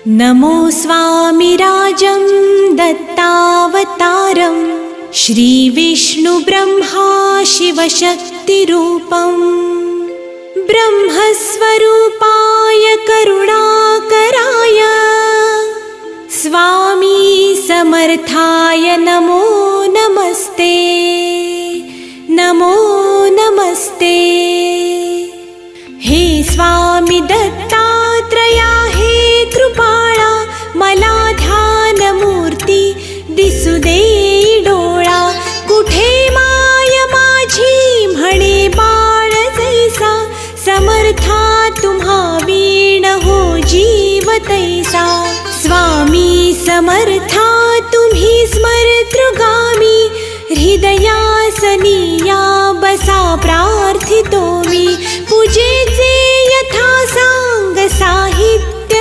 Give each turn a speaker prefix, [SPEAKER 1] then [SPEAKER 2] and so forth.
[SPEAKER 1] नमो स्वामिराजं दत्तावतारं श्रीविष्णुब्रह्मा शिवशक्तिरूपम् ब्रह्मस्वरूपाय करुणाकराय स्वामी समर्थाय नमो नमस्ते समर्था तुम्हा वीण हो जीव तैसा। स्वामी समर्था तुम्ही स्मर्तृगामी हृदयासनीया बसा प्रार्थितो